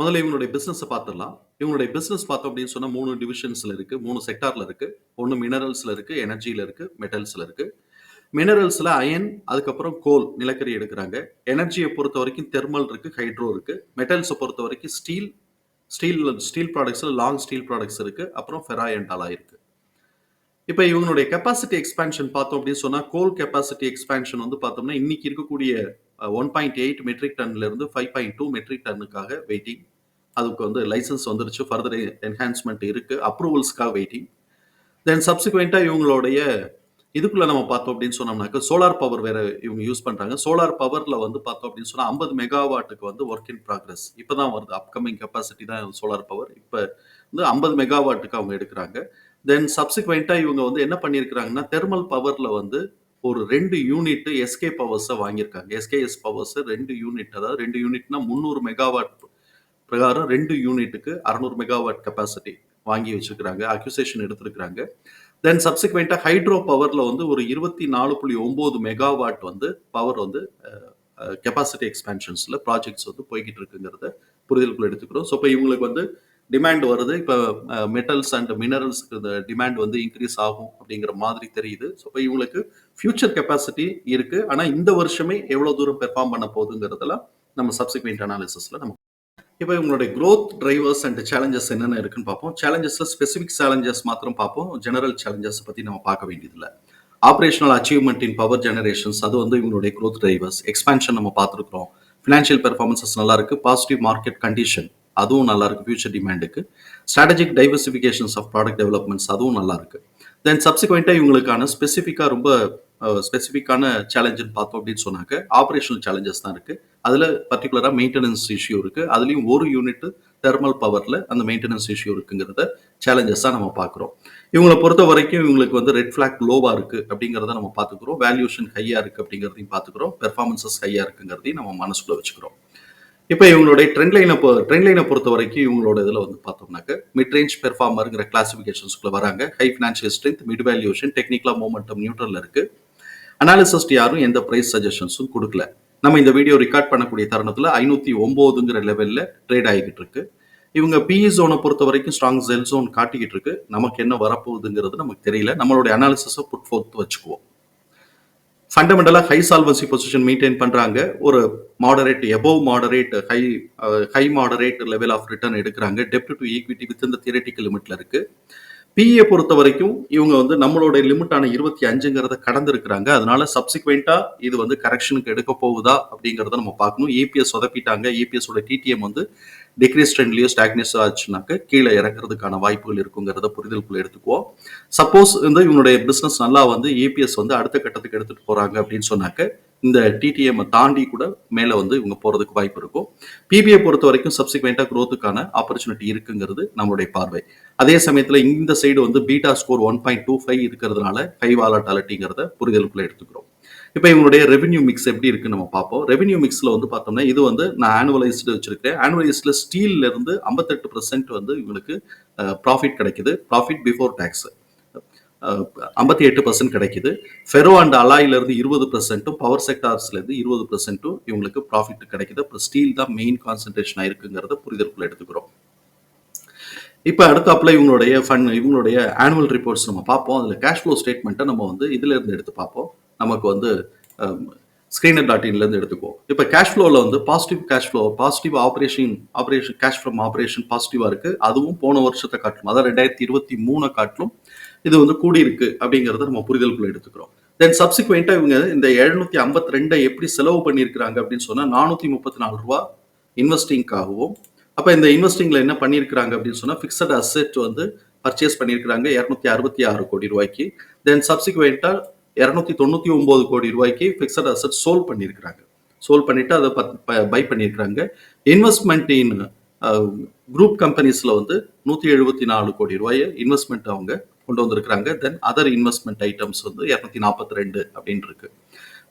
முதல்ல இவங்களுடைய பிஸ்னஸை பார்த்துடலாம். இவங்களுடைய பிஸ்னஸ் பார்த்தோம் அப்படின்னு சொன்னால் மூணு டிவிஷன்ஸில் இருக்குது மூணு செக்டாரில் இருக்குது ஒன்று மினரல்ஸில் இருக்குது எனர்ஜியில் இருக்குது மெட்டல்ஸில் இருக்குது மினரல்ஸில் அயன் அதுக்கப்புறம் கோல் நிலக்கரி எடுக்கிறாங்க. எனர்ஜியை பொறுத்த வரைக்கும் தெர்மல் இருக்குது ஹைட்ரோ இருக்குது மெட்டல்ஸை பொறுத்த வரைக்கும் ஸ்டீல் ஸ்டீல் ஸ்டீல் ப்ராடக்ட்ஸில் லாங் ஸ்டீல் ப்ராடக்ட்ஸ் இருக்குது அப்புறம் ஃபெராயண்டாலா அண்ட் இருக்குது இப்போ இவங்களுடைய கெப்பாசிட்டி எக்ஸ்பேன்ஷன் பார்த்தோம் அப்படின்னு சொன்னால் கோல் கெப்பாசிட்டி எக்ஸ்பேன்ஷன் வந்து பார்த்தோம்னா இன்னைக்கு இருக்கக்கூடிய ஒன் பாயிண்ட் எயிட் மெட்ரிக் டன்ல இருந்து five point two matric டன்னுக்காக waiting அதுக்கு வந்து லைசன்ஸ் வந்துருச்சு. ஃபர்தர் என்ஹான்ஸ்மெண்ட் இருக்குது அப்ரூவல்ஸ்க்காக வெயிட்டிங் தென் சப்சிக்வெண்ட்டாக இவங்களுடைய இதுக்குள்ளே நம்ம பார்த்தோம் அப்படின்னு சொன்னோம்னாக்க சோலார் பவர் வேறு இவங்க யூஸ் பண்ணுறாங்க சோலார் பவரில் வந்து பார்த்தோம் அப்படின்னு சொன்னால் ஐம்பது மெகாவாட்டுக்கு வந்து ஒர்க் இன் ப்ராக்ரஸ் இப்பதான் வருது. அப்கமிங் கெப்பாசிட்டி தான் சோலார் பவர் இப்போ வந்து ஐம்பது மெகாவாட்டுக்கு அவங்க எடுக்கிறாங்க. தென் சப்சிக்வெண்ட்டாக இவங்க வந்து என்ன பண்ணியிருக்கிறாங்கன்னா தெர்மல் பவரில் வந்து ஒரு ரெண்டு யூனிட் எஸ்கே பவர்ஸை வாங்கியிருக்காங்க. எஸ்கேஎஸ் பவர்ஸ் ரெண்டு யூனிட் அதாவது ரெண்டு யூனிட்னா முந்நூறு மெகாவாட் பிரகாரம் ரெண்டு யூனிட்டுக்கு அறநூறு மெகாவாட் கெப்பாசிட்டி வாங்கி வச்சிருக்கிறாங்க அக்யூசேஷன் எடுத்திருக்கிறாங்க. தென் சப்சிக்வெண்ட்டாக ஹைட்ரோ பவரில் வந்து ஒரு இருபத்தி நாலு புள்ளி ஒம்பது மெகாவாட் வந்து பவர் வந்து கெப்பாசிட்டி எக்ஸ்பேன்ஷன்ஸில் ப்ராஜெக்ட்ஸ் வந்து போய்கிட்டு இருக்குங்கிறத புரிதலுக்குள்ள எடுத்துக்கிறோம். ஸோ இப்போ இவங்களுக்கு வந்து டிமாண்ட் வருது. இப்போ மெட்டல்ஸ் அண்ட் மினரல்ஸ்க்கு இந்த டிமாண்ட் வந்து இன்க்ரீஸ் ஆகும் அப்படிங்கிற மாதிரி தெரியுது. ஸோ இப்போ இவங்களுக்கு ஃபியூச்சர் கெப்பாசிட்டி இருக்குது ஆனால் இந்த வருஷமே எவ்வளோ தூரம் பெர்ஃபார்ம் பண்ண போகுதுங்கிறதெல்லாம் நம்ம சப்சிக்வெண்ட் அனாலிசிஸில் நம்ம இப்போ உங்களுடைய க்ரோத் டிரைவர்ஸ் அண்ட் சேலஞ்சஸ் என்னென்ன இருக்குன்னு பார்ப்போம். சேலஞ்சஸில் ஸ்பெசிஃபிக் சேலஞ்சஸ் மாத்திரம் பார்ப்போம். ஜெனரல் சேலஞ்சஸ் பற்றி நம்ம பார்க்க வேண்டியதில்லை. Operational achievement in power generations அது வந்து இவங்களுடைய க்ரோத் டிரைவர்ஸ் எக்ஸ்பான்ஷன் நம்ம பார்த்துருக்குறோம். ஃபினான்ஷியல் பெர்ஃபார்மன்சஸ் நல்லா இருக்கு. பாசிட்டிவ் மார்க்கெட் கண்டிஷன் அதுவும் நல்லா இருக்கு. Future டிமாண்டுக்கு strategic diversifications of product developments அதுவும் நல்லா இருக்கு. தென் சப்சிக்வெண்ட்டாக இவங்களுக்கான ஸ்பெசிஃபிக்காக ரொம்ப ஸ்பெசிஃபிக்கான சேலஞ்சுன்னு பார்த்தோம் அப்படின்னு சொன்னாக்க ஆப்ரேஷனல் சேலஞ்சஸ் தான் இருக்குது அதில் பர்டிகுலராக மெயின்டெனன்ஸ் இஷ்யூ இருக்குது அதுலேயும் ஒரு யூனிட் தெர்மல் பவரில் அந்த மெயின்டெனன்ஸ் இஷ்யூ இருக்குங்கிறத சேலஞ்சஸ் தான் நம்ம பார்க்குறோம். இவங்களை பொறுத்த வரைக்கும் இவங்களுக்கு வந்து ரெட் ஃபிளாக் லோவாக இருக்குது அப்படிங்கிறத நம்ம பார்த்துக்கிறோம். வேல்யூஷன் ஹையாக இருக்குது அப்படிங்கிறதையும் பார்த்துக்கிறோம். பெர்ஃபார்மன்சஸ் ஹையாக இருக்குங்கிறதையும் நம்ம மனசுக்குள்ள வச்சுக்கிறோம். இப்போ இவங்களுடைய ட்ரெண்ட் லைனை ட்ரெண்ட் லைனை பொறுத்த வரைக்கும் இவங்களோட இதில் வந்து பார்த்தோம்னாக்க மிட் ரேஞ்ச் பெர்ஃபார்மருங்கிற கிளாசிஃபிகேஷன்ஸ்குள்ளே வராங்க. High financial strength mid valuation டெக்னிக்கலாக மூமெண்டம் நியூட்ரல் இருக்குது அனாலிசிஸ்ட் யாரும் எந்த ப்ரைஸ் சஜஷன்ஸும் கொடுக்கல. நம்ம இந்த வீடியோ ரெக்கார்ட் பண்ணக்கூடிய தருணத்தில் ஐநூற்றி ஒம்போதுங்கிற லெவலில் ட்ரேட் ஆகிக்கிட்டு இருக்கு. இவங்க பிஇ ஜோனை பொறுத்த வரைக்கும் ஸ்ட்ராங் செல் ஜோன் காட்டிக்கிட்டு இருக்கு. நமக்கு என்ன வரப்போகுதுங்கிறது நமக்கு தெரியல. நம்மளுடைய அனாலிசிஸை புட் ஃபோர்த் வச்சுக்குவோம். ஃபண்டமெண்டலாக ஹை சால்வன்சி பொசிஷன் மெயின்டைன் பண்ணுறாங்க ஒரு moderate above moderate high high moderate level of return எடுக்கிறாங்க. டெப்ட் டு ஈக்விட்டி வித் இந்த தியரட்டிக்கல் லிமிட்ல இருக்குது பிஏ பொறுத்த வரைக்கும் இவங்க வந்து நம்மளுடைய லிமிட்டான இருபத்தி அஞ்சுங்கிறத கடந்திருக்கிறாங்க. அதனால சப்சிக்வெண்டா இது வந்து கரெக்ஷனுக்கு எடுக்க போகுதா அப்படிங்கிறத நம்ம பார்க்கணும். ஏபிஎஸ் சொதப்பிட்டாங்க. ஏபிஎஸ் டிடிஎம் வந்து டிக்ரீஸ் ட்ரெண்ட்லயோ ஸ்டாக்னஸ் ஆச்சுனாக்க கீழே இறங்குறதுக்கான வாய்ப்புகள் இருக்குங்கிறத புரிதலுக்குள்ள எடுத்துக்குவோம். சப்போஸ் வந்து இவனுடைய பிசினஸ் நல்லா வந்து ஏபிஎஸ் வந்து அடுத்த கட்டத்துக்கு எடுத்துட்டு போறாங்க அப்படின்னு சொன்னாக்க இந்த டிடிஎம் தாண்டி கூட மேலே வந்து இவங்க போகிறதுக்கு வாய்ப்பு இருக்கும். பிபிஐ பொறுத்த வரைக்கும் சப்சிக்வெண்ட்டாக க்ரோத்துக்கான ஆப்பர்ச்சுனிட்டி இருக்குங்கிறது நம்மளுடைய பார்வை. அதே சமயத்தில் இந்த சைடு வந்து beta score one point two five இருக்கிறதுனால ஹை வாலட்டாலிட்டிங்கிறத புரிதலுக்குள்ளே எடுத்துக்கிறோம். இப்போ இவங்களுடைய ரெவென்யூ மிக்ஸ் எப்படி இருக்குன்னு நம்ம பார்ப்போம். ரெவென்யூ மிக்ஸில் வந்து பார்த்தோம்னா இது வந்து நான் ஆனுவலைஸ்டு வச்சிருக்கேன் ஆனுவலைஸ்டில் ஸ்டீல்லேருந்து ஐம்பத்தெட்டு பர்சன்ட் வந்து இவங்களுக்கு ப்ராஃபிட் கிடைக்குது. ப்ராஃபிட் பிஃபோர் டேக்ஸ் ஐம்பத்தி எட்டு பர்சன்ட் கிடைக்குது. ஃபெரோ அண்ட் அலாயிலிருந்து இருபது பர்சன்ட்டும் பவர் செக்டார்ஸ்லேருந்து இருபது பர்சன்ட்டும் இவங்களுக்கு ப்ராஃபிட் கிடைக்குது. இப்போ ஸ்டீல் தான் மெயின் கான்சன்ட்ரேஷன் ஆயிருக்குங்கிறத புரிதற்குள்ள எடுத்துக்கிறோம். இப்போ அடுத்தாப்புல இவங்களுடைய ஃபண்ட் இவங்களுடைய ஆனுவல் ரிப்போர்ட்ஸ் நம்ம பார்ப்போம். அதில் கேஷ் ஃப்ளோ ஸ்டேட்மெண்ட்டை நம்ம வந்து இதிலேருந்து எடுத்து பார்ப்போம். நமக்கு வந்து ஸ்க்ரீனர் டாட் இன்லேருந்து எடுத்துக்குவோம். இப்போ கேஷ் ஃப்ளோவில் வந்து positive cash flow positive operation operation cash from operation பாசிட்டிவாக இருக்குது அதுவும் போன வருஷத்தை காட்டிலும் அதாவது ரெண்டாயிரத்தி இருபத்தி மூணை காட்டிலும் இது வந்து கூடியிருக்கு அப்படிங்கிறத நம்ம புரிதலுக்குள்ள எடுத்துக்கிறோம். தென் சப்சிக்வெண்ட்டாக இவங்க இந்த எழுநூத்தி ஐம்பத்தி ரெண்டை எப்படி செலவு பண்ணியிருக்கிறாங்க அப்படின்னு சொன்னால் நானூற்றி முப்பத்தி நாலு ரூபா இன்வெஸ்டிங்காகவும் அப்போ இந்த இன்வெஸ்டிங்கில் என்ன பண்ணியிருக்கிறாங்க அப்படின்னு சொன்னால் ஃபிக்ஸட் அசெட் வந்து பர்ச்சேஸ் பண்ணியிருக்கிறாங்க இரநூத்தி அறுபத்தி ஆறு கோடி ரூபாய்க்கு. தென் சப்சிக்வெண்ட்டாக இரநூத்தி தொண்ணூற்றி ஒம்பது கோடி ரூபாய்க்கு ஃபிக்ஸட் அசெட் சோல் பண்ணியிருக்கிறாங்க. சோல் பண்ணிவிட்டு அதை பை பண்ணியிருக்கிறாங்க. இன்வெஸ்ட்மெண்ட் இன் குரூப் கம்பெனிஸில் வந்து நூற்றி எழுபத்தி நாலு கோடி ரூபாயை இன்வெஸ்ட்மெண்ட் அவங்க கொண்டு வந்திருக்கிறாங்க. தென் அதர் இன்வெஸ்ட்மெண்ட் ஐட்டம்ஸ் வந்து இரநூத்தி நாற்பத்தி ரெண்டு அப்படின்னு இருக்கு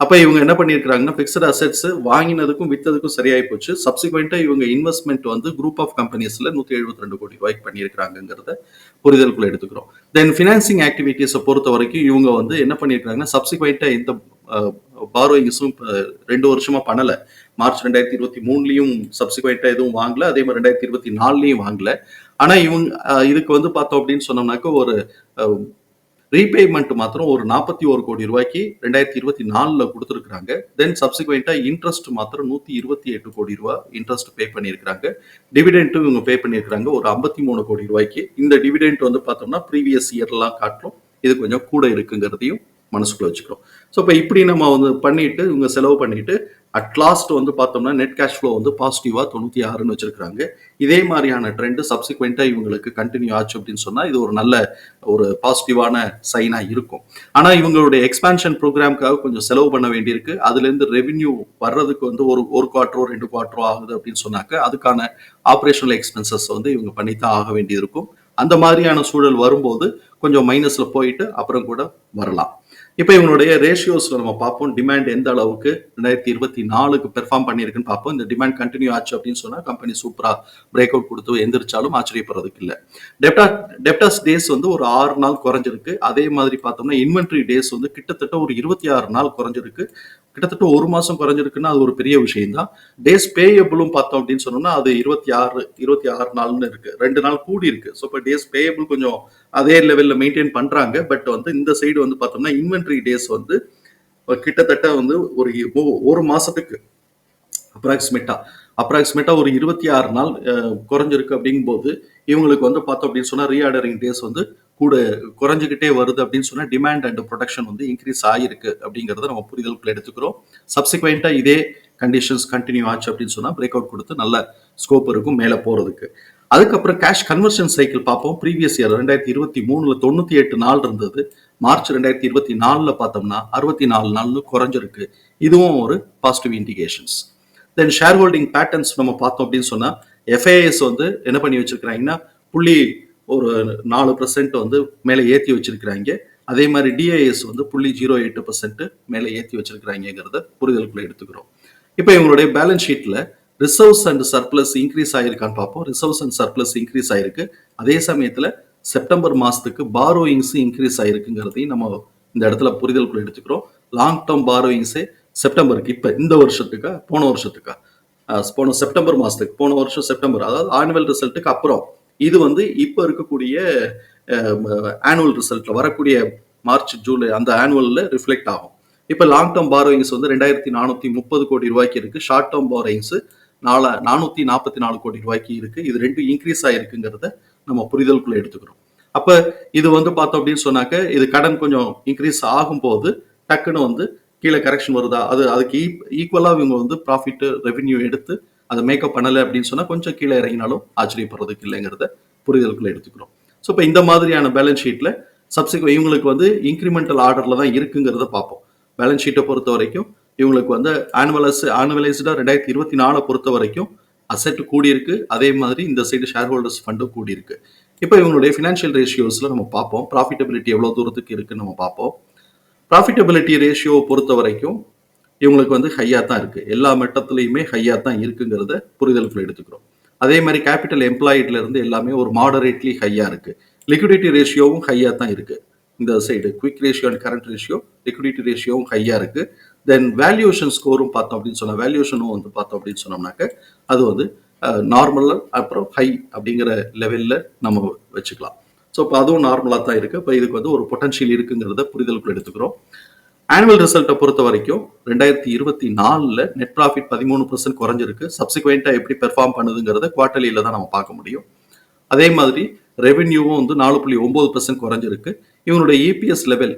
அப்ப இவங்க என்ன பண்ணியிருக்கிறாங்கன்னா பிக்சட் அசெட்ஸ் வாங்கினதுக்கும் வித்ததுக்கும் சரியாயி போச்சு. சப்சிக்வெண்டா இவங்க இன்வெஸ்ட்மெண்ட் வந்து குரூப் ஆஃப் கம்பெனிஸ்ல நூத்தி எழுபத்தி ரெண்டு கோடி ரூபாய்க்கு பண்ணியிருக்காங்கிறத புரிதலுக்குள்ள எடுத்துக்கிறோம். தென் ஃபினான்சிங் ஆக்டிவிட்டீஸை பொறுத்த வரைக்கும் இவங்க வந்து என்ன பண்ணியிருக்காங்கன்னா சப்சிக்வெண்டா எந்த பாரோயிங்ஸும் ரெண்டு வருஷமா பண்ணல. மார்ச் ரெண்டாயிரத்தி இருபத்தி மூணுலையும் சப்சிக்வெண்ட்டாக எதுவும் வாங்கல. அதே மாதிரி ரெண்டாயிரத்தி இருபத்தி நாலுலையும் வாங்கல. ஆனால் இவங்க இதுக்கு வந்து பார்த்தோம் அப்படின்னு சொன்னோம்னாக்க ஒரு ரீபேமெண்ட் மாத்திரம் ஒரு நாற்பத்தி ஒரு கோடி ரூபாய்க்கு ரெண்டாயிரத்தி இருபத்தி நாலில் கொடுத்துருக்குறாங்க. தென் சப்சிக்வெண்ட்டாக இன்ட்ரெஸ்ட் மாத்திரம் நூற்றி இருபத்தி எட்டு கோடி ரூபாய் இன்ட்ரெஸ்ட் பே பண்ணியிருக்கிறாங்க. டிவிடெண்ட்டும் இவங்க பே பண்ணியிருக்காங்க ஒரு ஐம்பத்தி மூணு கோடி ரூபாய்க்கு. இந்த டிவிடெண்ட் வந்து பார்த்தோம்னா ப்ரீவியஸ் இயர்லாம் காட்டும் இது கொஞ்சம் கூட இருக்குங்கிறதையும் மனசுக்குள்ள வச்சுக்கிறோம். ஸோ இப்போ இப்படி நம்ம வந்து பண்ணிட்டு இவங்க செலவு பண்ணிட்டு அட் லாஸ்ட் வந்து பார்த்தோம்னா நெட் கேஷ் ஃப்ளோ வந்து பாசிட்டிவாக தொண்ணூற்றி ஆறுன்னு வச்சிருக்காங்க இதே மாதிரியான ட்ரெண்டு சப்சிக்வெண்ட்டாக இவங்களுக்கு கண்டினியூ ஆச்சு அப்படின்னு சொன்னால் இது ஒரு நல்ல ஒரு பாசிட்டிவான சைனாக இருக்கும். ஆனால் இவங்களுடைய எக்ஸ்பான்ஷன் ப்ரோக்ராம்க்காக கொஞ்சம் செலவு பண்ண வேண்டியிருக்கு. அதுலேருந்து ரெவின்யூ ரெவென்யூ வர்றதுக்கு வந்து ஒரு ஒரு குவார்ட்டரோ ரெண்டு குவார்ட்டரோ ஆகுது அப்படின்னு சொன்னாக்க அதுக்கான ஆப்ரேஷனல் எக்ஸ்பென்சஸ் வந்து இவங்க பண்ணித்தான் ஆக வேண்டியிருக்கும். அந்த மாதிரியான சூழல் வரும்போது கொஞ்சம் மைனஸில் போயிட்டு அப்புறம் கூட வரலாம். இப்போ இவனுடைய ரேஷியோஸில் நம்ம பார்ப்போம். டிமாண்ட் எந்த அளவுக்கு? ரெண்டாயிரத்தி இருபத்தி நாலுக்கு பெர்ஃபார்ம் பண்ணியிருக்குன்னு பார்ப்போம். இந்த டிமாண்ட் கண்டினியூ ஆச்சு அப்படின்னு சொன்னால் கம்பெனி சூப்பராக பிரேக் அவுட் கொடுத்து எந்திரிச்சாலும் ஆச்சரியப்படுறதுக்கு இல்லை. டெப்டா டெப்டாஸ் டேஸ் வந்து ஒரு ஆறு நாள் குறைஞ்சிருக்கு. அதே மாதிரி பார்த்தோம்னா இன்வென்ட்ரி டேஸ் வந்து கிட்டத்தட்ட ஒரு இருபத்தி ஆறு நாள் குறைஞ்சிருக்கு. கிட்டத்தட்ட ஒரு மாதம் குறைஞ்சிருக்குன்னா அது ஒரு பெரிய விஷயம் தான் டேஸ் பேயபிளும் பார்த்தோம் அப்படின்னு சொன்னோம்னா அது இருபத்தி ஆறு இருபத்தி ஆறு நாள்னு இருக்கு. ரெண்டு நாள் கூடி இருக்கு ஸோ இப்போ டேஸ் பேயபிள் கொஞ்சம் அதே லெவலில் மெயின்டைன் பண்ணுறாங்க பட் வந்து இந்த சைடு வந்து பார்த்தோம்னா இன்வென்ட்ரி டேஸ் வந்து கிட்டத்தட்ட வந்து ஒரு ஒரு மாதத்துக்கு அப்ராக்சிமேட்டா அப்ராக்சிமேட்டாக ஒரு இருபத்தி ஆறு நாள் குறைஞ்சிருக்கு அப்படிங்கும்போது இவங்களுக்கு வந்து பார்த்தோம் அப்படின்னு சொன்னால் ரீஆர்டரிங் டேஸ் வந்து கூட குறைஞ்சிக்கிட்டே வருது அப்படின்னு சொன்னால் டிமாண்ட் அண்ட் ப்ரொடக்ஷன் வந்து இன்க்ரீஸ் ஆகிருக்கு அப்படிங்கிறத நம்ம புரிதலுக்குள்ள எடுத்துக்கிறோம். சப்சிக்வெண்ட்டாக இதே கண்டிஷன்ஸ் கண்டினியூ ஆச்சு அப்படின்னு சொன்னால் பிரேக் அவுட் கொடுத்து நல்ல ஸ்கோப் இருக்கும் மேலே போகிறதுக்கு அதுக்கப்புறம் கேஷ் கன்வர்ஷன் சைக்கிள் பார்ப்போம். ப்ரீவியஸ் இயர் ரெண்டாயிரத்தி இருபத்தி மூணுல தொண்ணூத்தி எட்டு நாள் இருந்தது. மார்ச் ரெண்டாயிரத்தி இருபத்தி நாலுல பார்த்தோம்னா அறுபத்தி நாலு நாள்னு குறைஞ்சிருக்கு. இதுவும் ஒரு positive indications then share holding patterns நம்ம பார்த்தோம் அப்படின்னு சொன்னா எஃப்ஐஎஸ் வந்து என்ன பண்ணி வச்சிருக்கிறாங்கன்னா புள்ளி ஒரு நாலு பர்சன்ட் வந்து மேலே ஏற்றி வச்சிருக்கிறாங்க. அதே மாதிரி டிஐஎஸ் வந்து புள்ளி ஜீரோ எட்டு பர்சன்ட் மேலே ஏற்றி வச்சிருக்கிறாங்கிறத புரிதலுக்குள்ள எடுத்துக்கிறோம். இப்போ இவங்களுடைய பேலன்ஸ் ஷீட்டில் ரிசர்வ்ஸ் அண்ட் சர்ப்ளஸ் இன்க்ரீஸ் ஆயிருக்கான்னு பார்ப்போம். ரிசர்வ்ஸ் அண்ட் சர்ப்ளஸ் இன்க்ரீஸ் ஆயிருக்கு. அதே சமயத்தில் செப்டம்பர் மாதத்துக்கு பாரோயிங்ஸ் இன்க்ரீஸ் ஆயிருக்குங்கிறதையும் நம்ம இந்த இடத்துல புரிதலுக்குள்ள எடுத்துக்கிறோம். லாங் டேர்ம் பாரோயிங்ஸே செப்டம்பருக்கு இப்போ இந்த வருஷத்துக்கா போன வருஷத்துக்கா? போன செப்டம்பர் மாதத்துக்கு போன வருஷம் செப்டம்பர் அதாவது ஆனுவல் ரிசல்ட்டுக்கு அப்புறம். இது வந்து இப்போ இருக்கக்கூடிய ஆனுவல் ரிசல்ட்டில் வரக்கூடிய மார்ச் ஜூலை அந்த ஆனுவலில் ரிஃப்ளெக்ட் ஆகும். இப்போ லாங் டேர்ம் பாரோயிங்ஸ் வந்து ரெண்டாயிரத்தி நானூற்றி முப்பது கோடி ரூபாய்க்கு இருக்கு. ஷார்ட் டேர்ம் பாரோயிங்ஸு நால நானூத்தி நாற்பத்தி நாலு கோடி ரூபாய்க்கு இருக்கு. இது ரெண்டும் இன்க்ரீஸ் ஆயிருக்குங்கிறத நம்ம புரிதலுக்குள்ள எடுத்துக்கிறோம். அப்ப இது வந்து பார்த்தோம் அப்படின்னு சொன்னாக்க இது கடன் கொஞ்சம் இன்க்ரீஸ் ஆகும்போது டக்குன்னு வந்து கீழே கரெக்ஷன் வருதா? அது அதுக்கு e, ஈக்குவலா இவங்க வந்து ப்ராஃபிட் ரெவென்யூ எடுத்து அதை மேக்கப் பண்ணலை அப்படின்னு சொன்னா கொஞ்சம் கீழே இறங்கினாலும் ஆச்சரியப்படுறதுக்கு இல்லைங்கிறத புரிதலுக்குள்ள எடுத்துக்கிறோம். ஸோ இப்போ இந்த மாதிரியான பேலன்ஸ் ஷீட்ல சப்சிக்வ இவங்களுக்கு வந்து இன்க்ரிமெண்டல் ஆர்டர்ல தான் இருக்குங்கிறத பார்ப்போம். பேலன்ஸ் ஷீட்டை பொறுத்த வரைக்கும் இவங்களுக்கு வந்து ஆனுவலைஸ் ஆனுவலைஸ்டாக ரெண்டாயிரத்தி இருபத்தி நாலை பொறுத்த வரைக்கும் அசெட் கூடியிருக்கு. அதே மாதிரி இந்த சைடு ஷேர் ஹோல்டர்ஸ் ஃபண்டும் கூடியிருக்கு. இப்போ இவங்களுடைய ஃபினான்ஷியல் ரேஷியோஸில் நம்ம பார்ப்போம். ப்ராஃபிட்டபிலிட்டி எவ்வளோ தூரத்துக்கு இருக்குன்னு நம்ம பார்ப்போம். ப்ராஃபிட்டபிலிட்டி ரேஷியோவை பொறுத்த வரைக்கும் இவங்களுக்கு வந்து ஹையாக தான் இருக்குது எல்லா மட்டத்துலையுமே ஹையாக தான் இருக்குங்கிறத புரிதலுக்குள்ள எடுத்துக்கிறோம். அதே மாதிரி கேபிட்டல் எம்ப்ளாய்ட்ல இருந்து எல்லாமே ஒரு மாடரேட்லி ஹையாக இருக்குது லிக்விடிட்டி ரேஷியோவும் ஹையாக தான் இருக்குது இந்த side quick ratio and current ratio liquidity ரேஷியோவும் ஹையாக இருக்குது தென் வேல்யூஷன் ஸ்கோரும் பார்த்தோம் அப்படின்னு சொன்னா வேல்யூஷனும் வந்து பார்த்தோம் அப்படின்னு சொன்னோம்னாக்க அது வந்து நார்மல் அப்புறம் ஹை அப்படிங்கிற லெவலில் நம்ம வச்சுக்கலாம். ஸோ இப்போ அதுவும் நார்மலாக தான் இருக்கு. இப்போ இதுக்கு வந்து ஒரு பொட்டன்ஷியல் இருக்குங்கிறத புரிதலுக்குள்ள எடுத்துக்கிறோம். ஆனுவல் ரிசல்ட்டை பொறுத்த வரைக்கும் ரெண்டாயிரத்தி இருபத்தி நாலில் நெட் ப்ராஃபிட் பதிமூணு பர்சன்ட் குறைஞ்சிருக்கு. சப்சிக்வெண்ட்டாக எப்படி பெர்ஃபார்ம் பண்ணுதுங்கிறத குவார்டர்லியில் தான் நம்ம பார்க்க முடியும். அதே மாதிரி ரெவென்யூவும் வந்து நாலு புள்ளி ஒம்பது பர்சன்ட் குறைஞ்சிருக்கு. இவனுடைய இபிஎஸ் லெவல்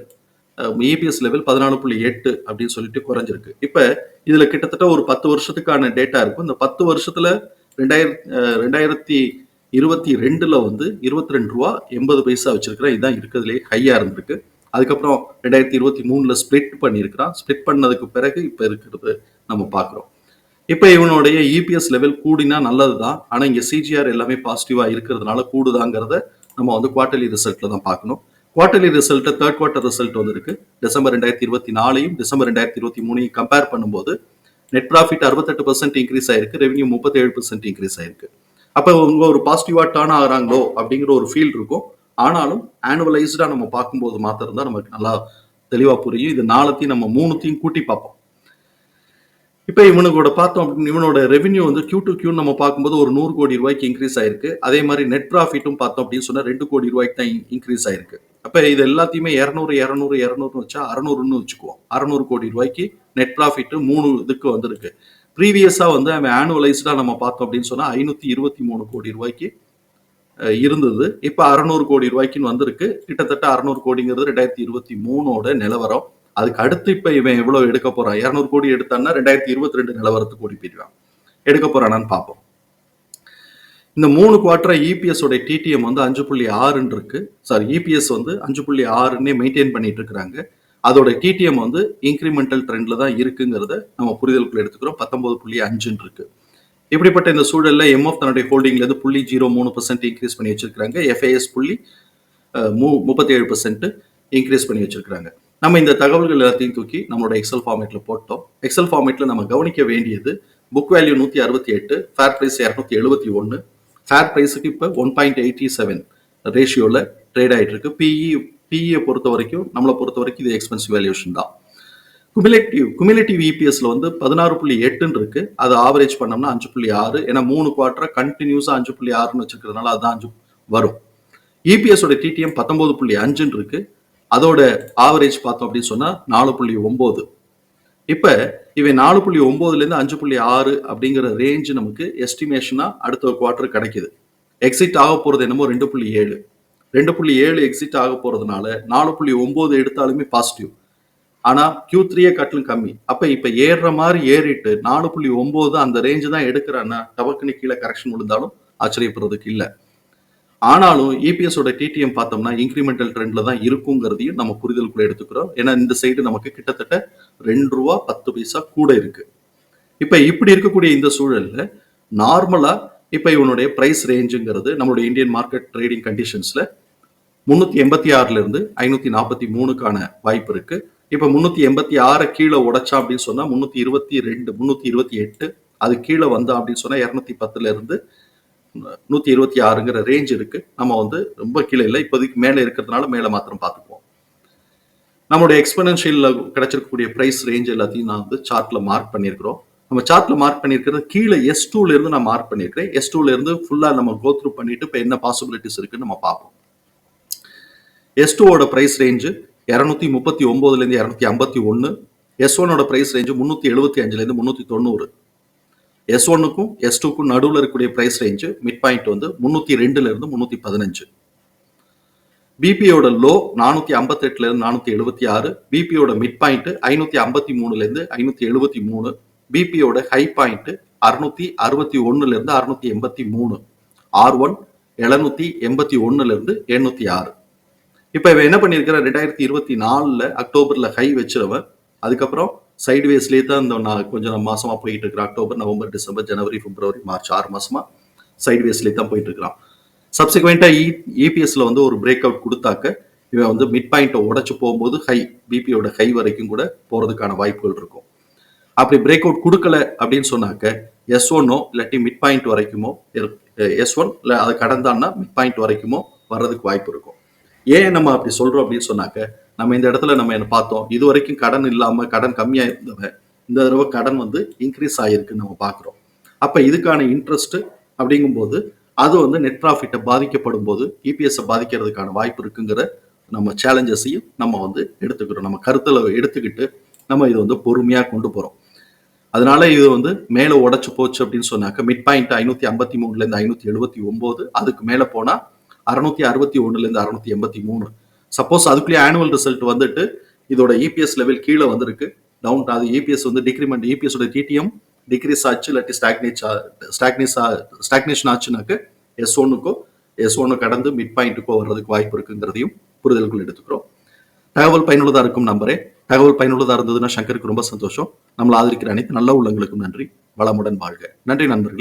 இபிஎஸ் லெவல் பதினாலு புள்ளி எட்டு அப்படின்னு சொல்லிட்டு குறைஞ்சிருக்கு. இப்போ இதுல கிட்டத்தட்ட ஒரு பத்து வருஷத்துக்கான டேட்டா இருக்கும். இந்த பத்து வருஷத்துல ரெண்டாயிரத்தி ரெண்டாயிரத்தி இருபத்தி ரெண்டுல வந்து இருபத்தி ரெண்டு ரூபா எண்பது பைசா வச்சிருக்கிறேன் இதுதான் இருக்கிறதுலே ஹையா இருந்திருக்கு. அதுக்கப்புறம் ரெண்டாயிரத்தி இருபத்தி மூணுல ஸ்ப்ளிட் பண்ணியிருக்கிறான். ஸ்ப்ளிட் பண்ணதுக்கு பிறகு இப்போ இருக்கிறது நம்ம பார்க்குறோம். இப்போ இவனுடைய இபிஎஸ் லெவல் கூடினா நல்லது தான் ஆனால் இங்கே சிஜிஆர் எல்லாமே பாசிட்டிவாக இருக்கிறதுனால கூடுதாங்கிறத நம்ம வந்து குவார்டர்லி ரிசல்ட்டில் தான் பார்க்கணும். Quarterly result third quarter result வந்திருக்கு. டிசம்பர் ரெண்டாயிரத்தி இருபத்தி நாலையும் டிசம்பர் ரெண்டாயிரத்தி இருபத்தி மூணையும் கம்பேர் பண்ணும்போது நெட் ப்ராஃபிட் அறுபத்தெட்டு பர்சன்ட் இன்க்ரீஸ் ஆயிருக்கு. ரெவன்யூ முப்பத்தேழு பர்சன்ட் இன்க்ரீஸ் ஆயிருக்கு. அப்போ உங்க ஒரு பாசிட்டிவா டர்ன் ஆகிறாங்களோ அப்படிங்கிற ஒரு ஃபீல் இருக்கும். ஆனாலும் ஆனுவலைஸ்டா நம்ம பார்க்கும்போது மாத்திரம் தான் நமக்கு நல்லா தெளிவா புரியும். இது நாலத்தையும் நம்ம மூணுத்தையும் கூட்டி பார்ப்போம். இப்போ இவனுக்கூட பார்த்தோம் அப்படின்னு இவனோட ரெவென்யூ வந்து கியூ டு கியூ நம்ம பார்க்கும்போது ஒரு நூறு கோடி ரூபாய்க்கு இன்க்ரீஸ் ஆயிருக்கு. அதே மாதிரி நெட் ப்ராஃபிட்டும் பார்த்தோம் அப்படின்னு சொன்னால் ரெண்டு கோடி ரூபாய்க்கு தான் இன்க்ரீஸ் ஆயிருக்கு. அப்போ இது எல்லாத்தையுமே இரநூறு இரநூறு இரநூறுன்னு வச்சா அறநூறுன்னு வச்சுக்குவோம். அறநூறு கோடி ரூபாய்க்கு நெட் ப்ராஃபிட் மூணு இதுக்கு வந்திருக்கு. ப்ரீவியஸாக வந்து அவன் ஆனுவலைஸ்டாக நம்ம பார்த்தோம் அப்படின்னு சொன்னால் ஐநூற்றி இருபத்தி மூணு கோடி ரூபாய்க்கு இருந்தது. இப்போ அறநூறு கோடி ரூபாய்க்குன்னு வந்திருக்கு. கிட்டத்தட்ட அறநூறு கோடிங்கிறது ரெண்டாயிரத்தி இருபத்தி மூணோட நிலவரம். அதுக்கு அடுத்து இப்போ இவன் எவ்வளோ எடுக்க போகிறான் இரநூறு கோடி எடுத்தான்னா ரெண்டாயிரத்தி இருபத்தி ரெண்டு நிலவரத்துக்கு ஓடி போயிடுவான். எடுக்க போகிறானான்னு பார்ப்போம். இந்த மூணு குவார்டர் இபிஎஸோட டிடிஎம் வந்து அஞ்சு புள்ளி ஆறுன்னு இருக்கு. சாரி இபிஎஸ் வந்து அஞ்சு புள்ளி ஆறுன்னே மெயின்டைன் பண்ணிட்டு இருக்கிறாங்க. அதோட டிடிஎம் வந்து இன்க்ரிமெண்டல் ட்ரெண்ட்ல தான் இருக்குங்கிறத நம்ம புரிதலுக்குள்ள எடுத்துக்கிறோம். பத்தொன்பது புள்ளி அஞ்சுன்னு இருக்கு. இப்படிப்பட்ட இந்த சூழல்ல எம்எஃப் தன்னுடைய ஹோல்டிங்ல இருந்து புள்ளி ஜீரோ மூணு பர்சன்ட் இன்க்ரீஸ் பண்ணி வச்சிருக்காங்க எஃப்ஐஎஸ் புள்ளி முப்பத்தி ஏழு பர்சன்ட் இன்க்ரீஸ் பண்ணி வச்சிருக்காங்க நம்ம இந்த தகவல்கள் எல்லாத்தையும் தூக்கி நம்மளோட எக்ஸல் ஃபார்மேட்ல போட்டோம். எக்ஸல் ஃபார்மேட்ல நம்ம கவனிக்க வேண்டியது புக் வேல்யூ நூத்தி அறுபத்தி எட்டு ஃபேர் பிரைஸ் இரநூத்தி எழுபத்தி ஒன்று ஃபேர் ப்ரைஸுக்கு இப்போ ஒன் பாயிண்ட் எயிட்டி செவன் ரேஷியோவில் ட்ரேட் ஆகிட்டு இருக்கு பிஇ பிஇயை பொறுத்த வரைக்கும் நம்மளை பொறுத்த வரைக்கும் இது எக்ஸ்பென்சிவ் வேல்யூஷன் தான். குமிலேட்டிவ் குமிலேட்டிவ் இபிஎஸ்ல வந்து பதினாறு புள்ளி எட்டுன்னு இருக்கு. அது ஆவரேஜ் பண்ணோம்னா அஞ்சு புள்ளி ஆறு. ஏன்னா மூணு குவார்டரை கண்டினியூஸாக அஞ்சு புள்ளி ஆறுன்னு வச்சிருக்கிறதுனால அதுதான் அஞ்சு வரும். இபிஎஸோட டிடிஎம் பத்தொன்பது புள்ளி அஞ்சுன்னு இருக்கு. அதோட ஆவரேஜ் பார்த்தோம் அப்படின்னு சொன்னால் நாலு புள்ளி ஒம்பது. இப்ப இவை நாலு புள்ளி ஒன்பதுல இருந்து அஞ்சு புள்ளி ஆறு அப்படிங்கிற ரேஞ்ச் நமக்கு எஸ்டிமேஷனா அடுத்த குவார்டர் கிடைக்குது. எக்ஸிட் ஆக போறது என்னமோ ரெண்டு புள்ளி ஏழு. ரெண்டு புள்ளி ஏழு எக்ஸிட் ஆக போறதுனால நாலு புள்ளி ஒன்பது எடுத்தாலுமே பாசிட்டிவ் ஆனா கியூ த்ரீயே கட்டிலும் கம்மி. அப்ப இப்ப ஏறுற மாதிரி ஏறிட்டு நாலு புள்ளி ஒன்பது அந்த ரேஞ்சு தான் எடுக்கிறான்னா டபக்குன்னு கீழே கரெக்ஷன் விழுந்தாலும் ஆச்சரியப்படுறதுக்கு இல்லை. ஆனாலும் இபிஎஸோட டிடிஎம் பார்த்தோம்னா இன்க்ரிமெண்டல் ட்ரெண்ட்ல தான் இருக்குங்கிறதையும் நம்ம புரிதலுக்குள்ள எடுத்துக்கிறோம். ஏன்னா இந்த சைடு நமக்கு கிட்டத்தட்ட ரெண்டு ரூபா பத்து பைசா கூட இருக்கு. இப்ப இப்படி இருக்கக்கூடிய இந்த சூழல்ல நார்மலா இப்ப இவனுடைய பிரைஸ் ரேஞ்சுங்கிறது நம்மளுடைய இந்தியன் மார்க்கெட் ட்ரேடிங் கண்டிஷன்ஸ்ல முன்னூத்தி எண்பத்தி ஆறுல இருந்து ஐநூத்தி நாற்பத்தி மூணுக்கான வாய்ப்பு இருக்கு. இப்ப முன்னூத்தி எண்பத்தி ஆறை கீழே உடைச்சா அப்படின்னு சொன்னா முன்னூத்தி இருபத்தி ரெண்டு முன்னூத்தி இருபத்தி எட்டு அது கீழே வந்தா அப்படின்னு சொன்னா இருநூத்தி பத்துல நூற்றி நூத்தி இருபத்தி ஆறுங்கிற ரேஞ்ச் இருக்கு. நம்ம வந்து ரொம்ப கீழே இல்லை. இப்போதைக்கு மேலே இருக்கிறதுனால மேலே மாத்திரம் பார்த்துக்குவோம். நம்மளுடைய எக்ஸ்பெனன்ஷியல்ல கிடைச்சிருக்கக்கூடிய பிரைஸ் ரேஞ்ச் எல்லாத்தையும் நான் வந்து சார்ட்ல மார்க் பண்ணியிருக்கிறோம். நம்ம சார்ட்ல மார்க் பண்ணியிருக்கிறது கீழே எஸ் டூல இருந்து நான் மார்க் பண்ணியிருக்கிறேன். எஸ் டூல இருந்து ஃபுல்லா நம்ம கோ த்ரூ பண்ணிட்டு இப்போ என்ன பாசிபிலிட்டிஸ் இருக்குன்னு நம்ம பார்ப்போம். எஸ் டூவோட பிரைஸ் ரேஞ்சு இரநூத்தி முப்பத்தி ஒன்பதுல இருந்து இரநூத்தி ஐம்பத்தி ஒன்று எஸ் ஒனோட பிரைஸ் ரேஞ்சு முன்னூத்தி எழுபத்தி அஞ்சுல இருந்து முன்னூத்தி தொண்ணூறு. எஸ் ஒன்னுக்கும் எஸ் டூக்கும் நடுவில் இருக்கக்கூடிய பிரைஸ் ரேஞ்சு மிட் பாயிண்ட் வந்து முந்நூற்றி ரெண்டுல இருந்து பதினஞ்சு. பிபியோட லோ நானூற்றி ஐம்பத்தி எட்டுல இருந்து எழுபத்தி ஆறு. பிபியோட மிட் பாயிண்ட்டு ஐநூற்றி ஐம்பத்தி மூணுலேருந்து ஐநூற்றி எழுபத்தி மூணு. பிபியோட ஹை பாயிண்ட்டு அறுநூத்தி அறுபத்தி ஒன்றுலேருந்து அறுநூற்றி எண்பத்தி மூணு. ஆர் ஒன் எழுநூத்தி எண்பத்தி ஒன்றுலேருந்து எண்ணூற்றி ஆறு. இப்போ இவன் என்ன பண்ணியிருக்கிற ரெண்டாயிரத்தி இருபத்தி நாலில் அக்டோபரில் ஹை வச்சிருவன். அதுக்கப்புறம் சைட்வேஸ்லேயே தான் இந்த நான் கொஞ்சம் மாசமா போயிட்டு இருக்கிறேன் அக்டோபர் நவம்பர் டிசம்பர் ஜனவரி பிப்ரவரி மார்ச் ஆறு மாசமா சைட்வேஸ்லேயே தான் போயிட்டு இருக்கிறான் சப்சிக்வெண்டா இபிஎஸ்ல e- வந்து ஒரு பிரேக் அவுட் கொடுத்தாக்க இவன் வந்து மிட் பாயிண்ட்டை உடைச்சு போகும்போது ஹை பிபியோட ஹை வரைக்கும் கூட போறதுக்கான வாய்ப்புகள் இருக்கும். அப்படி பிரேக் அவுட் கொடுக்கல அப்படின்னு சொன்னாக்க எஸ் ஒன்னோ இல்லாட்டி மிட் பாயிண்ட் வரைக்குமோ எஸ் ஒன் இல்லை அதை கடந்தான்னா மிட் பாயிண்ட் வரைக்குமோ வர்றதுக்கு வாய்ப்பு இருக்கும். ஏன் நம்ம அப்படி சொல்றோம் அப்படின்னு சொன்னாக்க நம்ம இந்த இடத்துல நம்ம என்ன பார்த்தோம் இது வரைக்கும் கடன் இல்லாம கடன் கம்மியா இருந்தவன் இந்த தடவை கடன் வந்து இன்க்ரீஸ் ஆகிருக்குன்னு நம்ம பார்க்குறோம். அப்ப இதுக்கான இன்ட்ரெஸ்ட் அப்படிங்கும்போது அது வந்து நெட் ப்ராஃபிட்டை பாதிக்கப்படும் போது இபிஎஸ்ஸை பாதிக்கிறதுக்கான வாய்ப்பு இருக்குங்கிற நம்ம சேலஞ்சஸையும் நம்ம வந்து எடுத்துக்கிறோம். நம்ம கருத்தில் எடுத்துக்கிட்டு நம்ம இது வந்து பொறுமையாக கொண்டு போகிறோம் அதனால இது வந்து மேலே உடச்சு போச்சு அப்படின்னு சொன்னாக்க மிட் பாயிண்ட் ஐநூத்தி ஐம்பத்தி மூணுலேருந்து ஐநூத்தி எழுபத்தி ஒன்பது அதுக்கு மேலே போனால் அறுநூத்தி அறுபத்தி ஒன்றுலேருந்து அறுநூத்தி எண்பத்தி மூணு. சப்போஸ் அதுக்குள்ளேயே ஆனுவல் ரிசல்ட் வந்துட்டு இதோட இபிஎஸ் லெவல் கீழே வந்திருக்கு. டவுன் அது இபிஎஸ் வந்து டிக்ரிமெண்ட் இபிஎஸோட டிடிஎம் டிக்ரீஸ் ஆச்சு இல்லாட்டி ஸ்டாக்னேட் ஸ்டாக்னேஸ் ஸ்டாக்னேஷன் ஆச்சுனாக்க எஸ் ஒன்னுக்கோ எஸ் ஒன்னு கடந்து மிட் பாயிண்ட்டுக்கோ வர்றதுக்கு வாய்ப்பு இருக்குங்கிறதையும் புரிதல்கள் எடுத்துக்கிறோம். தகவல் பயனுள்ளதா இருக்கும் நம்பரே தகவல் பயனுள்ளதா இருந்ததுன்னா சங்கருக்கு ரொம்ப சந்தோஷம். நம்மளை ஆதரிக்கிற அனைத்து நல்ல உள்ளங்களுக்கும் நன்றி. வளமுடன் வாழ்க. நன்றி நண்பர்கள்.